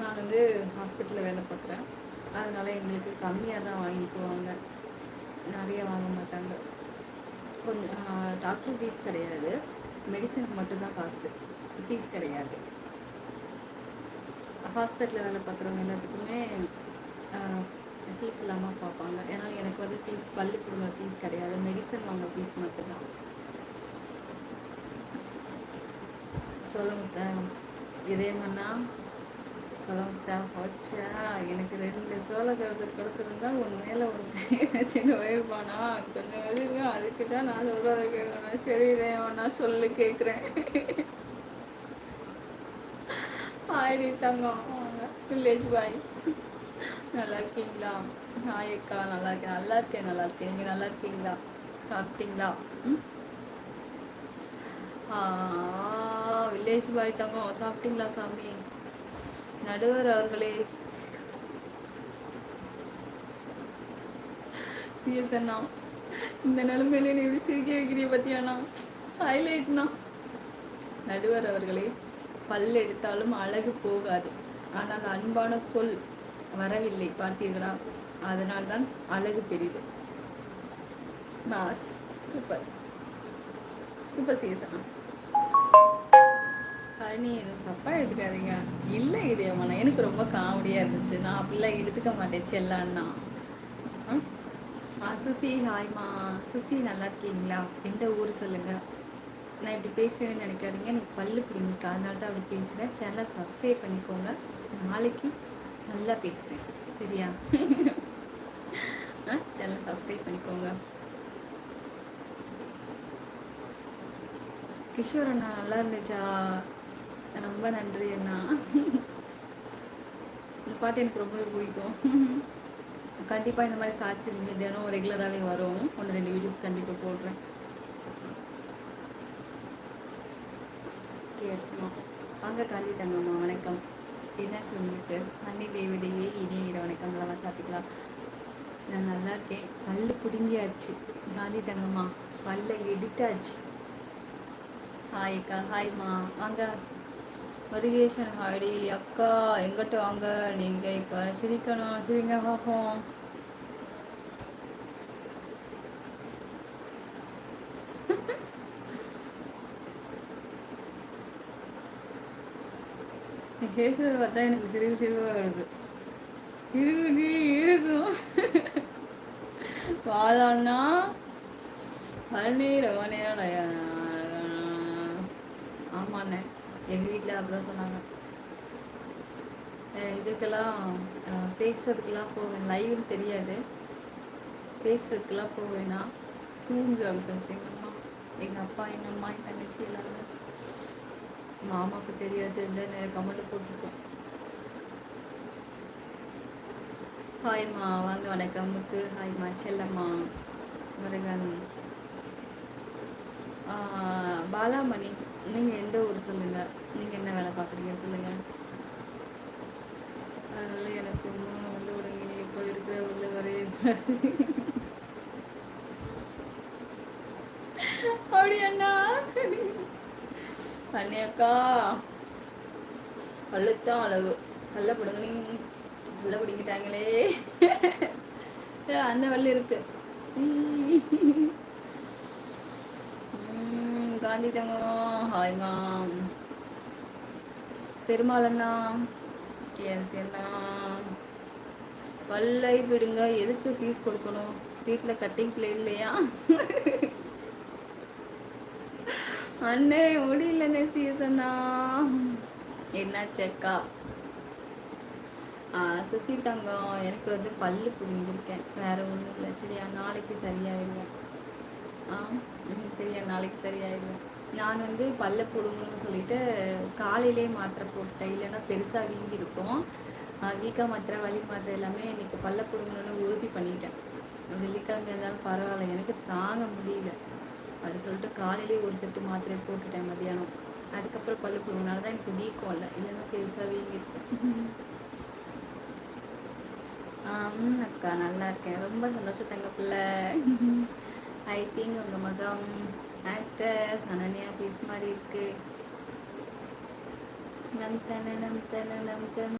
நான் வந்து ஹாஸ்பிட்டலில் வேலை பார்க்குறேன். அதனால் எங்களுக்கு கம்மியாக தான் வாங்கிக்குவாங்க. நிறைய வாங்க மாட்டாங்க. கொஞ்சம் டாக்டர் ஃபீஸ் கிடையாது. மெடிசனுக்கு மட்டும்தான் காசு. ஃபீஸ் கிடையாது. ஹாஸ்பிட்டலில் வேலை பார்க்குறவங்க எல்லாத்துக்குமே ஃபீஸ் இல்லாமல் பார்ப்பாங்க. ஏன்னா எனக்கு வந்து ஃபீஸ் பள்ளி கொடுங்க ஃபீஸ் கிடையாது. மெடிசன் வாங்க ஃபீஸ் மட்டும்தான் சொல்லுங்க இதே மாதிரினா சொல்லுங்க போச்சா? எனக்கு ரெண்டு சோளக்கருது கொடுத்துருந்தா உன் மேலே ஒன்று சின்ன வயிறுபானா கொஞ்சம் வயிறு அதுக்கு தான் நான் சொல்கிறத கேட்கணும் சரி ஒன்றா சொல்லு கேட்குறேன். ஆயிடி தங்கம். வில்லேஜ் பாய் நல்லா இருக்கீங்களா? ஹாய் அக்கா நல்லா இருக்கேன். நல்லா இருக்கேன் நல்லா இருக்கேன். நீங்கள் நல்லா இருக்கீங்களா? சாப்பிட்டீங்களா? ம்? Village boy Thangam. சாப்பிட்டீங்களா சாமி? நடுவர் அவர்களே. சிஎஸ் அண்ணா இந்த நிலைமையில நீ எப்படி சிரிக்க வைக்கிறிய பத்தியாண்ணா ஹைலைட்னா நடுவர் அவர்களே பல் எடுத்தாலும் அழகு போகாது. ஆனால் அன்பான சொல் வரவில்லை பார்த்தீர்களா? அதனால்தான் அழகு பெரிது. நாஸ் சூப்பர். சூப்பர் சீசன் நீ எதுவும் தப்பாக எடுத்துக்காதீங்க. இல்லை இது மன எனக்கு ரொம்ப காமெடியாக இருந்துச்சு. நான் அப்படிலாம் எடுத்துக்க மாட்டேன் செல்லான்னா. ஆ சுசி ஹாய்மா சுசி நல்லா இருக்கீங்களா? எந்த ஊர் சொல்லுங்கள் நான் இப்படி பேசுகிறேன்னு நினைக்காதீங்க. எனக்கு பல்லு பிடிங்கிருக்கு. அதனால தான் அப்படி பேசுகிறேன் சேனலை சப்ஸ்கிரைப் பண்ணிக்கோங்க. நாளைக்கு நல்லா பேசுகிறேன் சரியா? சேனலை சப்ஸ்கிரைப் பண்ணிக்கோங்க. கிஷோர் அண்ணா நல்லா இருந்துச்சா? ரொம்ப நன்றி அண்ணா. இந்த பாட்டு எனக்கு ரொம்ப பிடிக்கும். கண்டிப்பாக இந்த மாதிரி சாட்சி தினம் ரெகுலராகவே வரும். ஒன்று ரெண்டு வீடியோஸ் கண்டிப்பாக போடுறேன். வாங்க காந்தி தங்கம்மா வணக்கம். என்னாச்சு உங்களுக்கு? அன்னி தேவதையே தேவி இனிய வணக்கம். நல்லா சாப்பிட்டுக்கலாம் நான் நல்லா இருக்கேன். பல்லு பிடுங்கியாச்சு. காந்தி தங்கம்மா பல்ல எடுத்தாச்சு. ஹாய்க்கா ஹாய்மா வாங்க. முருகேசன் ஹாடி அக்கா எங்கிட்ட வாங்க? நீங்கள் இப்போ சிரிக்கணும் சிரிங்க பார்ப்போம் பேசுறத பார்த்தா எனக்கு சிரிப்பு சிரிப்பாக வருது. இருக்கு இருக்கும் வாழான்னா பழனி ரொம்ப நேரம் ஆமாண்ணே. எங்கள் வீட்டில் அப்படிதான் சொன்னாங்க. இதுக்கெல்லாம் பேசுறதுக்கெல்லாம் போவேன் லைவ்னு தெரியாது. பேசுறதுக்கெல்லாம் போவேன்னா தூங்கு அப்படின்னு சொல்லிச்சு. எங்கள் அம்மா எங்கள் அப்பா எங்கள் அம்மா என் தங்கச்சி எல்லாருமே. மாமாவுக்கு தெரியாது. தெரிஞ்சால் நிறைய கமெண்ட் போட்டிருக்கோம். ஹாய்மா வாங்க வணக்கம். முத்து. ஹாய்மா செல்லம்மா. முருகன். பாலாமணி. நீங்கள் சொல்லுங்கள் நீங்கள் என்ன வேலை பார்க்குறீங்க? சொல்லுங்கள் அதனால் எனக்கு வந்து ஒரு இப்போ இருக்கிற உள்ள வரைய அப்படி அண்ணா அண்ணியக்கா பல்லுத்தான் அழகு. பல்ல பிடுங்க பல்ல பிடிங்கிட்டாங்களே. அந்த வள்ளி இருக்கு. காந்தி தங்கம் ஹாய் மாம் பெருமாள் அண்ணா அண்ணா வல்லை விடுங்க எதுக்கு ஃபீஸ் கொடுக்கணும்? வீட்டில் கட்டிங் பிளே இல்லையா? அண்ணே முடியலண்ணே சீசனா என்ன செக்கா சசி தங்கம் எனக்கு வந்து பல்லு புரிஞ்சிருக்கேன் வேற ஒன்றும் இல்லை. சரியா நாளைக்கு சரியாயிடுவேன் ஆ சரியா நாளைக்கு சரியாயிடும். நான் வந்து பல்ல பிடுங்கணும்னு சொல்லிட்டு காலையிலே மாத்திரை போட்டேன் இல்லைன்னா பெருசாக வீங்கியிருக்கோம் வீக்கா மாத்திரை வலி மாத்திரை எல்லாமே இன்னைக்கு பல்ல பிடுங்கணும்னு உறுதி பண்ணிட்டேன். வெள்ளிக்கிழமை இருந்தாலும் பரவாயில்ல எனக்கு தாங்க முடியல. அப்படி சொல்லிட்டு காலையிலேயே ஒரு செட்டு மாத்திரை போட்டுட்டேன் மதியானம் அதுக்கப்புறம் பல்லு பிடுங்கினால தான் எனக்கு வீக்கம் இல்லை. இல்லைன்னா பெருசாக வீங்கிருக்கும். அக்கா நல்லா இருக்கேன். ரொம்ப சந்தோஷம் தங்க பிள்ளை. ஐ திங்க் உங்கள் மகம் ஆக்டர்ஸ் அனன்யா பீஸ் மாதிரி இருக்கு. நம் தன நம் தன நம் தன.